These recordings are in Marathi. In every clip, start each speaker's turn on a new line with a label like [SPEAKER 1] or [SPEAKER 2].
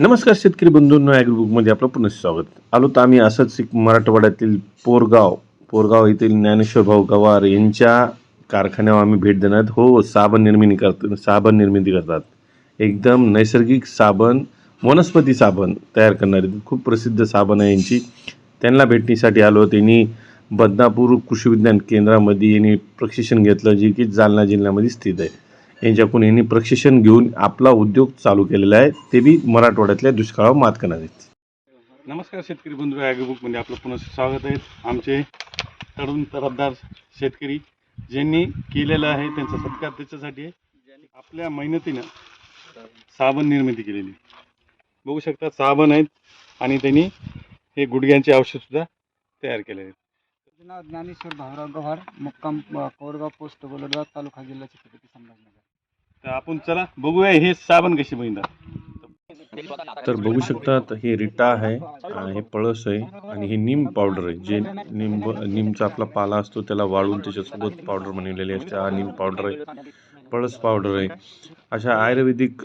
[SPEAKER 1] नमस्कार शेतकरी बंधूंनो ॲग्रीबुकमध्ये आपलं पुन्हा स्वागत. आलो तर आम्ही असंच एक मराठवाड्यातील पोरगाव पोरगाव येथील ज्ञानेश्वर भाऊ गवार यांच्या कारखान्यावर आम्ही भेट देणार हो साबण निर्मिती करत साबण निर्मिती करतात. एकदम नैसर्गिक साबण वनस्पती साबण तयार करणारे खूप प्रसिद्ध साबण आहे यांची. त्यांना भेटण्यासाठी आलो. त्यांनी बदनापूर कृषी विज्ञान केंद्रामध्ये यांनी प्रशिक्षण घेतलं जे की जालना जिल्ह्यामध्ये स्थित आहे. यांच्याकडून यांनी प्रशिक्षण घेऊन आपला उद्योग चालू केलेला आहे. ते बी मराठवाड्यातल्या दुष्काळावर मात करणार आहेत.
[SPEAKER 2] नमस्कार शेतकरी बंधू ॲग्रीबुकमध्ये आपलं पुन्हा स्वागत आहे. आमचे तरुण तरफदार शेतकरी ज्यांनी केलेलं आहे त्यांचा सत्कार त्याच्यासाठी आहे. आपल्या मेहनतीनं साबण निर्मिती केलेली. बघू शकता साबण आहेत आणि त्यांनी हे गुडघ्यांचे औषधसुद्धा तयार केले आहेत.
[SPEAKER 3] नाव ज्ञानेश्वर भाऊराव गव्हाड मुक्काम कोरगाव पोस्ट गोलगाव तालुका जिल्हा छत्रपती संभाजीनगर.
[SPEAKER 2] तर आपण चला बघूया हे साबण कशी बनतात.
[SPEAKER 1] तर बघू शकतात हे रिटा आहे हे पळस आहे आणि हे नीम पावडर आहे. जे निंब निमचा आपला पाला असतो त्याला वाळून त्याच्यासोबत पावडर बनवलेली असते. हा निम पावडर आहे पळस पावडर आहे. अशा आयुर्वेदिक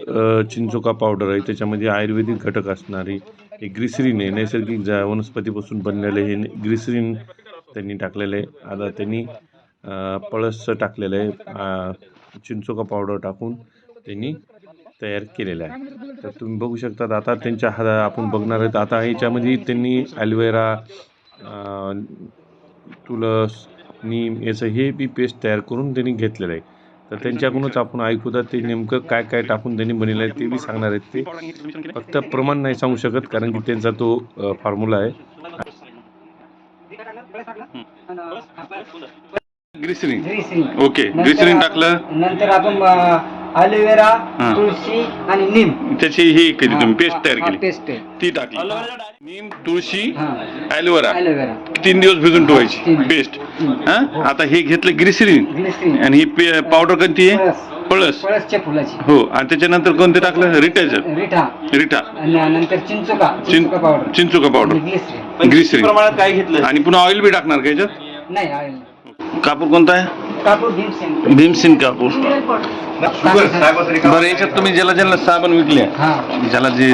[SPEAKER 1] चिंचोका पावडर आहे. त्याच्यामध्ये आयुर्वेदिक घटक असणारी हे ग्लिसरीन आहे. नैसर्गिक जा वनस्पतीपासून बनलेले हे ग्लिसरीन त्यांनी टाकलेलं आहे. आता त्यांनी पळसचं टाकलेलं आहे. चिंचोका पावडर टाकून त्यांनी तयार केलेलं आहे. तर तुम्ही बघू शकता आता त्यांच्या हा आपण बघणार आहेत आता ह्याच्यामध्ये त्यांनी ॲलोवेरा तुलस तुळस नीम याचं हे बी पेस्ट तयार करून त्यांनी घेतलेलं आहे. तर त्यांच्याकडूनच आपण ऐकू तर ते नेमकं काय काय टाकून त्यांनी बनलेलं आहे ते बी सांगणार आहेत ते. फक्त प्रमाण नाही सांगू शकत कारण की त्यांचा तो फॉर्म्युला आहे.
[SPEAKER 2] ग्लिसरीन
[SPEAKER 3] ग्रीसिंग
[SPEAKER 2] ओके ग्लिसरीन टाकलं.
[SPEAKER 3] नंतर आपण अलोवेरा
[SPEAKER 2] हा.
[SPEAKER 3] तुळशी आणि नीम.
[SPEAKER 2] त्याची ही केली तुम्ही पेस्ट तयार केली.
[SPEAKER 3] पेस्ट
[SPEAKER 2] ती टाकली. नीम तुळशी
[SPEAKER 3] हा.
[SPEAKER 2] Aloe vera
[SPEAKER 3] aloe vera.
[SPEAKER 2] तीन दिवस भिजून ठेवायची.
[SPEAKER 3] तीन.
[SPEAKER 2] पेस्ट हा? आता हे घेतलं ग्लिसरीन
[SPEAKER 3] ग्लिसरीन
[SPEAKER 2] आणि ही पावडर कोणती आहे?
[SPEAKER 3] पळस.
[SPEAKER 2] पळस.
[SPEAKER 3] पळसच्या फुलाची.
[SPEAKER 2] हो. आणि त्याच्यानंतर कोणते टाकलं? रिटायझर
[SPEAKER 3] रिठा
[SPEAKER 2] रिटा.
[SPEAKER 3] आणि नंतर चिंचोका. चिंचोका पावडर
[SPEAKER 2] चिंचुका पावडर
[SPEAKER 3] ग्लिसरीन
[SPEAKER 2] ग्लिसरीन प्रमाणात काय घेतलं? आणि पुन्हा ऑइल बी टाकणार का याच्यात?
[SPEAKER 3] नाही आहे.
[SPEAKER 2] कापूर कोणता आहे?
[SPEAKER 3] कापूर भीमसेन
[SPEAKER 2] भीमसिंग कापूर. बरं याच्यात तुम्ही ज्याला ज्याला साबण विकले
[SPEAKER 3] हा.
[SPEAKER 2] ज्याला जे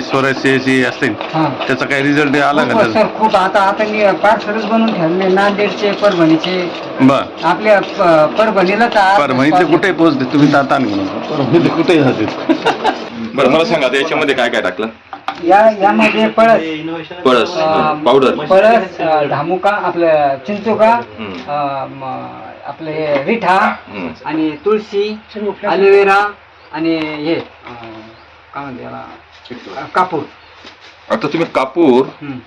[SPEAKER 2] हे असतील
[SPEAKER 3] हा.
[SPEAKER 2] त्याचा काही रिझल्ट आला का
[SPEAKER 3] खूप
[SPEAKER 2] त्याचा?
[SPEAKER 3] सर खूप आता आता मी पार्सलच बनवून ठेवले नांदेडचे परभणीचे.
[SPEAKER 2] बर.
[SPEAKER 3] आपल्या प- परभणीला तर
[SPEAKER 2] परभणीतले कुठे पोहोचते तुम्ही आता आणले परभणीतले कुठे जाते
[SPEAKER 4] बरं मला सांगा आता याच्यामध्ये काय काय टाकलं?
[SPEAKER 3] या यामध्ये पळस
[SPEAKER 4] पळस
[SPEAKER 3] अं,
[SPEAKER 4] पावडर
[SPEAKER 3] पळस अं, धामुका आपलं चिंचोका
[SPEAKER 4] हम्म.
[SPEAKER 3] अं, म, आपलं हे रिठा
[SPEAKER 4] हम्म.
[SPEAKER 3] आणि तुळशी अलोवेरा आणि हे अं, काय म्हणते याला अं, कापूर
[SPEAKER 4] आता तुम्ही कापूर
[SPEAKER 3] हम्म.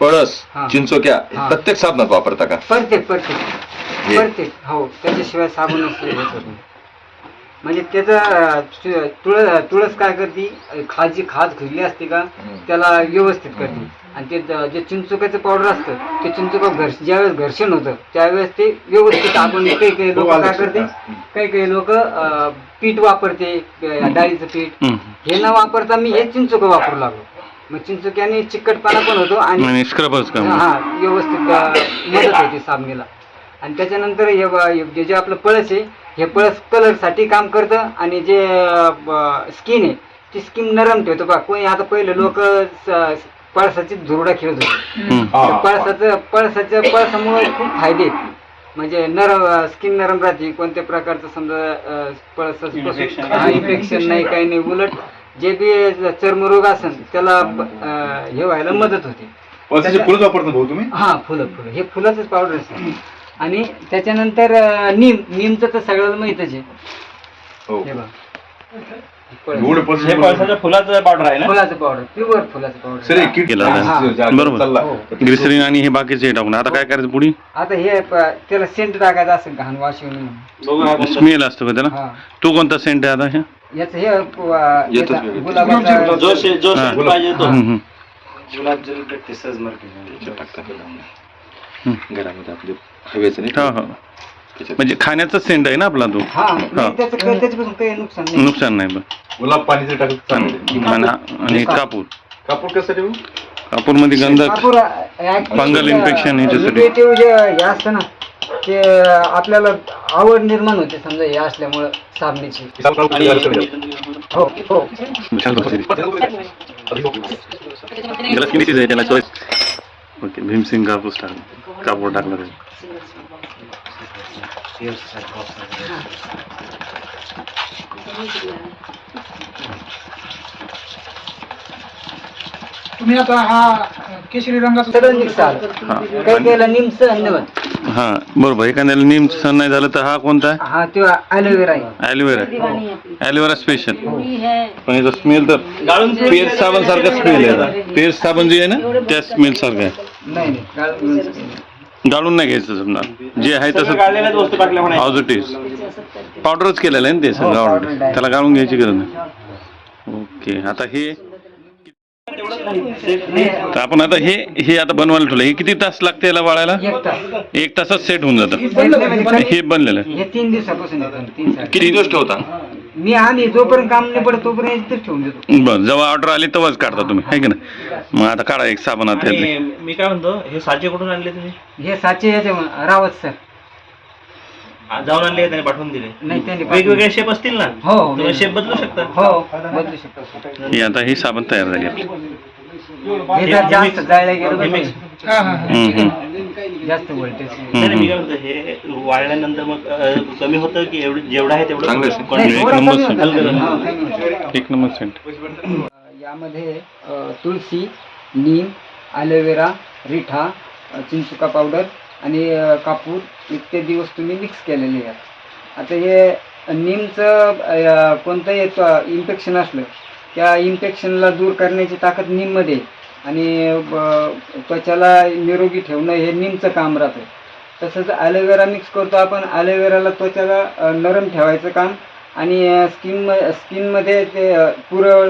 [SPEAKER 4] पळस
[SPEAKER 3] हा.
[SPEAKER 4] चिंचोक्या हे. प्रत्येक साबणात वापरता का
[SPEAKER 3] प्रत्येक प्रत्येक
[SPEAKER 4] हे.
[SPEAKER 3] प्रत्येक हो त्याच्याशिवाय साबण नाही. म्हणजे त्याचं तु- तुळस तुळस काय करते? खाद जी खाद खुजली असते का त्याला व्यवस्थित करते. आणि ते जे चिंचुकाचं पावडर असतं ते चिंचुका घर्ष ज्यावेळेस घर्षण होतं त्यावेळेस ते व्यवस्थित आपण काही काही लोक काय करते? काही काही लोक पीठ वापरते अं, डाळीचं पीठ. हे न वापरता मी हे चिंचुका वापरू लागलो. मग चिंचुक्याने चिकटपणा पण होतो आणि
[SPEAKER 2] आणि स्क्रबच का
[SPEAKER 3] हा व्यवस्थित अ, मदत होते साबणीला. आणि त्याच्यानंतर हे ब- हे जे आपलं पळस आहे हे पळस कलरसाठी काम करतं आणि जे स्किन आहे ती स्किन नरम ठेवतो. बा कोणी आता पहिले लोक पळसाची धुरडा खेळत होते. पळसाचं पळसाच्या पळसामुळे खूप फायदे आहेत. म्हणजे नरम स्किन नरम राहते. कोणत्या प्रकारचं समजा पळस इन्फेक्शन नाही. काही नाही. उलट जे बी चर्मरोग असेल त्याला हे व्हायला मदत होते.
[SPEAKER 4] फुलच वापरता भाऊ तुम्ही?
[SPEAKER 3] हा फुलं फुलं. हे फुलाचंच पावडर असतं. आणि त्याच्यानंतर अ, नीम. नीमचं तर सगळ्याला माहितच आहे.
[SPEAKER 4] हो.
[SPEAKER 3] हे बघ.
[SPEAKER 4] एवढे
[SPEAKER 5] हे पळसाच्या फुलाचं पावडर आहे ना?
[SPEAKER 3] फुलाचं पावडर प्युअर फुलाचं पावडर
[SPEAKER 4] सर एक किट
[SPEAKER 2] केला
[SPEAKER 3] हा.
[SPEAKER 2] बरोबर.
[SPEAKER 4] चालला.
[SPEAKER 3] हो.
[SPEAKER 2] ग्लिसरीन आणि हे बाकीचे टाकून. आता काय करायचं पुढे?
[SPEAKER 3] आता हे प- त्याला सेंट टाकायचं असेल घाण वाश येऊ नये म्हणून.
[SPEAKER 5] बघू आपण
[SPEAKER 2] स्मेल असतो का त्याला?
[SPEAKER 3] हा.
[SPEAKER 2] तो कोणता सेंट आहे आता हे?
[SPEAKER 3] याचं हे अ,
[SPEAKER 4] येतच
[SPEAKER 3] याचा
[SPEAKER 4] वेगळं.
[SPEAKER 3] गुलाबाचा
[SPEAKER 5] जो शे- जो
[SPEAKER 2] हा.
[SPEAKER 5] शेप पाहिजे तो.
[SPEAKER 2] हम्म, हम्म.
[SPEAKER 4] घरामध्ये आपले हवेचं नाही
[SPEAKER 2] हा हा.
[SPEAKER 4] त्याच्यात.
[SPEAKER 2] म्हणजे खाण्याचा सेंट आहे ना आपला तो
[SPEAKER 3] हा नाही त्याचं काही- त्याच्यापासून काही नुकसान नाही.
[SPEAKER 2] नुकसान नाही बरं.
[SPEAKER 4] गुलाब पाणी टाकलं
[SPEAKER 2] आणि आणि कापूर.
[SPEAKER 4] कापूर. कशासाठी भाऊ?
[SPEAKER 2] कापूरमध्ये गंधक
[SPEAKER 3] कापूर actually
[SPEAKER 2] Fungal infection ह्याच्यासाठी.
[SPEAKER 3] negative जे हे असतं ना ते आपल्याला आवड निर्माण होते समजा हे असल्यामुळं साबणीची.
[SPEAKER 4] कापूर.
[SPEAKER 3] हो हो.
[SPEAKER 1] त्याला चॉईस ओके भीमसिंग कापूस टाकला कापड टाकलं त्याच्यात.
[SPEAKER 6] तुम्ही आता हा केशरी रंगाचा
[SPEAKER 3] मिक्स
[SPEAKER 1] हा।
[SPEAKER 3] काही केलं निमचं धन्यवाद।
[SPEAKER 1] हा बरोबर एखाद्याला नेम सण नाही झालं तर हा कोणता? आहे
[SPEAKER 3] हा तो ॲलोवेरा आहे
[SPEAKER 1] ॲलोवेरा ॲलोवेरा स्पेशल पण याचा स्मेल तर पेस्ट साबण सारखा स्मेल आहे. पेस्ट साबण जे आहे ना त्या स्मेल सारखं आहे.
[SPEAKER 3] नाही नाही गाळ-
[SPEAKER 1] गाळून नाही घ्यायचं समजा. जे आहे तसं
[SPEAKER 5] काढलेल्याच वस्तू टाकल्या म्हणा
[SPEAKER 1] ऑज इट इज पावडरच केलेलं आहे ना ते सगळं ऑलरेडी त्याला गाळून घ्यायची गरज नाही. ओके आता हे तर आपण आता हे हे आता बनवायला ठेवलं. हे किती तास लागते याला वाळायला?
[SPEAKER 3] एक तास.
[SPEAKER 1] एक तासात सेट होऊन जातं.
[SPEAKER 3] हे
[SPEAKER 1] हे बनलेलं आहे.
[SPEAKER 3] हे
[SPEAKER 1] किती दिवस ठेवता?
[SPEAKER 3] मी आम्ही जोपर्यंत काम नाही पडत तोपर्यंत इथेच ठेवून देतो.
[SPEAKER 1] बरं जेव्हा ऑर्डर आली तेव्हाच काढता तुम्ही आहे की नाही? मग आता काढा एक त्यातले
[SPEAKER 5] आणि मी काय म्हणतो हे साचे कुठून आणले तुम्ही?
[SPEAKER 3] हे साचे याचे रावत सर
[SPEAKER 5] आ, जाऊन आणले त्याने पाठवून दिले?
[SPEAKER 3] नाही त्यांनी
[SPEAKER 5] वेगवेगळे शेप असतील ना?
[SPEAKER 3] हो हो
[SPEAKER 5] तुम्ही शेप बदलू शकता
[SPEAKER 3] हो बदलू शकतो
[SPEAKER 1] ही आता ही साबण तयार झाली. आपली
[SPEAKER 3] हे जर जास्त जायला गेलं तर.
[SPEAKER 1] हम्म, हम्म.
[SPEAKER 3] जास्त व्होल्टेज
[SPEAKER 5] नाही, नाही, मी काय म्हणतो हे वाळल्यानंतर मग अ, कमी होतं की एवढं जेवढं आहे तेवढं
[SPEAKER 4] चांगलं असेल.
[SPEAKER 5] quantity-
[SPEAKER 1] एक नंबर
[SPEAKER 3] कमी
[SPEAKER 1] सेंट.
[SPEAKER 3] होतं. कमी होतं.
[SPEAKER 1] एक नंबर सेंट
[SPEAKER 3] यामध्ये अ, तुळशी नीम ॲलोवेरा रिठा अ, चिंचुका पावडर आणि अ, कापूर इत्यादी वस्तू मी मिक्स केलेले आहेत आता हे नीमचं अ, कोणतंही इन्फेक्शन असलं त्या इन्फेक्शनला दूर करण्याची ताकद नीममध्ये आहे. आणि त्वचाला निरोगी ठेवणं हे नीमचं काम राहतं. तसंच ॲलोवेरा मिक्स करतो आपण. ॲलोवेराला त्वचाला नरम ठेवायचं काम. आणि स्किन स्किनमध्ये ते पुरळ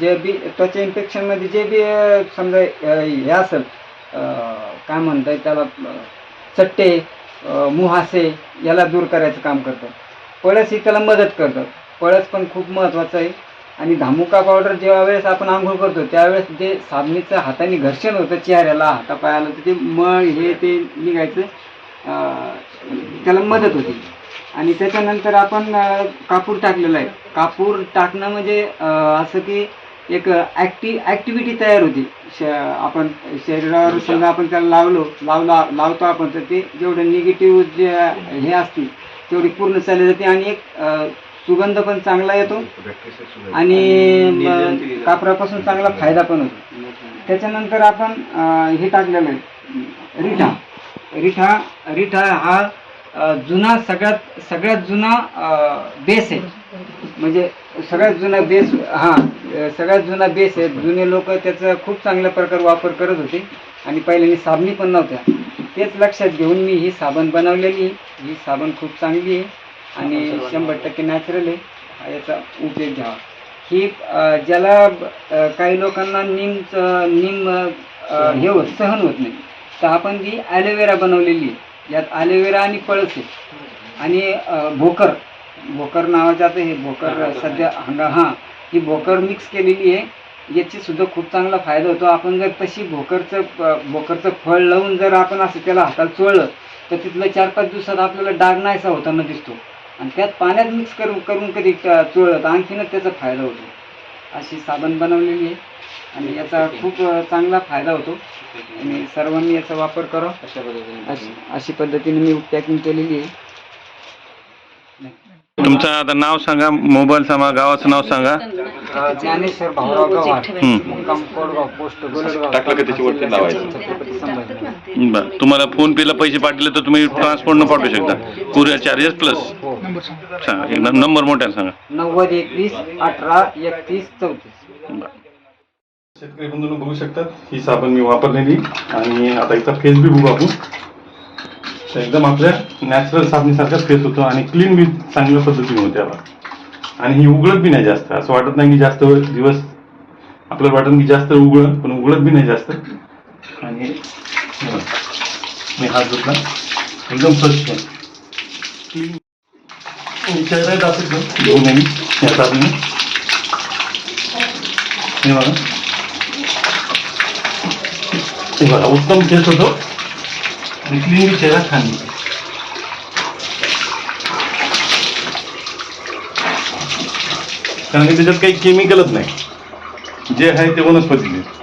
[SPEAKER 3] जे बी त्वचा इन्फेक्शनमध्ये जे बी समजा हे असेल काय काय म्हणताय त्याला चट्टे मुहासे याला दूर करायचं काम करतं. पळस ही त्याला मदत करतं. पळस पण खूप महत्त्वाचं आहे. आणि धामुका पावडर जेव्हा वेळेस आपण आंघोळ करतो त्यावेळेस जे साबणीचं हाताने घर्षण होतं चेहऱ्याला हातापायाला तर ते मळ हे ते निघायचं त्याला मदत होती. आणि त्याच्यानंतर आपण कापूर टाकलेला आहे. कापूर टाकणं म्हणजे असं की एक ॲक्टि ॲक्टिव्हिटी तयार होती. श आपण शरीरावर समजा आपण त्याला लावलो लावला लावतो आपण तर ते जेवढं निगेटिव्ह जे हे असतील तेवढी पूर्ण चालली जाते. आणि एक सुगंध पण चांगला येतो आणि कापरापासून चांगला फायदा पण होतो. त्याच्यानंतर आपण हे टाकलेलं आहे. रिठा. रिठा रिठा हा जुना सगळ्यात सगळ्यात जुना बेस आहे. म्हणजे सगळ्यात जुना बेस हा सगळ्यात जुना बेस आहे. जुने लोक त्याचा खूप चांगल्या प्रकारे वापर करत होते. आणि पहिल्यांदा साबणी पण नव्हत्या. तेच लक्षात घेऊन मी ही साबण बनवलेली आहे. ही साबण खूप चांगली आहे. आणि शंभर टक्के नॅचरल आहे. याचा उपयोग घ्यावा. ही. ज्याला काही लोकांना नीमचं नीम हे होत सहन होत नाही. तर आपण ती ॲलोवेरा बनवलेली आहे यात ॲलोवेरा आणि पळस आहे. आणि भोकर भोकर नावाचं आता हे भोकर सध्या हंगा हां ही भोकर मिक्स केलेली आहे. याची सुद्धा खूप चांगला फायदा होतो. आपण जर तशी भोकरचं भोकरचं फळ लावून जर आपण असं त्याला हाताला चोळलं तर तिथलं चार पाच दिवसात आपल्याला डाग नाहीसा होताना दिसतो. आणि त्यात पाण्यात मिक्स करून करून कधी चोळलं तर आणखीनच त्याचा फायदा होतो. अशी साबण बनवलेली आहे. आणि याचा खूप चांगला फायदा होतो. आणि सर्वांनी याचा वापर करा. अशी अशी पद्धतीने मी पॅकिंग केलेली आहे.
[SPEAKER 1] तुमचं आता नाव सांगा मोबाईल सांगा गावाचं नाव सांगा.
[SPEAKER 3] ज्ञानेश्वर भाऊराव गव्हाड.
[SPEAKER 1] हं.
[SPEAKER 3] मुक्काम कोडगाव पोस्ट गोलडगाव.
[SPEAKER 1] बरं. तुम्हाला फोन पेला पैसे पाठवले तर तुम्ही ट्रान्सपोर्टनं पाठवू शकता. कुरिअर चार्जेस प्लस
[SPEAKER 6] नंबर सांगा
[SPEAKER 1] सांगा एकदा नंबर मोठ्याने सांगा.
[SPEAKER 3] नव्वद एकवीस अठरा एकतीस चौतीस.
[SPEAKER 1] बरं.
[SPEAKER 2] शेतकरी बंधूंनो बघू शकतात ही साबण मी वापरलेली आणि आता याचा फेस बी बघू आपण. तर एकदम आपल्या नॅचरल साबणीसारखाच फेस होतो आणि क्लीन बी चांगल्या पद्धतीने होते आता. आणि ही उघडत बी नाही जास्त. असं वाटत नाही की जास्त वेळ दिवस आपल्याला वाटत की जास्त उघड पण उघडत बी नाही जास्त. आणि. मी हात धुतला. एकदम स्वच्छ क्लीन चेहरा दाखवतो घेऊन येईल या साबणीने हे बघा. हे बघा उत्तम केस होतो. आणि क्लीन बी चेहरा छान दिसतो. कारण की त्याच्यात काही केमिकलच नाही.
[SPEAKER 7] जे आहे ते वनस्पतीचे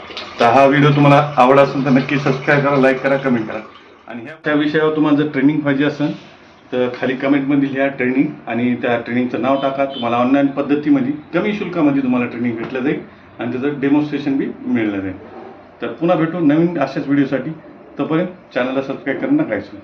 [SPEAKER 7] तर हा व्हिडिओ तुम्हाला आवडला असेल तर नक्की सबस्क्राईब करा लाईक करा कमेंट करा. आणि ह्या त्या विषयावर तुम्हाला जर ट्रेनिंग पाहिजे असेल तर खाली कमेंटमध्ये लिहा ट्रेनिंग आणि त्या ट्रेनिंगचं नाव टाका. तुम्हाला ऑनलाईन पद्धतीमध्ये कमी शुल्कामध्ये तुम्हाला ट्रेनिंग भेटलं जाईल आणि त्याचं डेमॉन्स्ट्रेशन बी मिळलं जाईल. तर पुन्हा भेटू नवीन अशाच व्हिडिओसाठी तोपर्यंत चॅनलला सबस्क्राईब करणं काहीच नाही.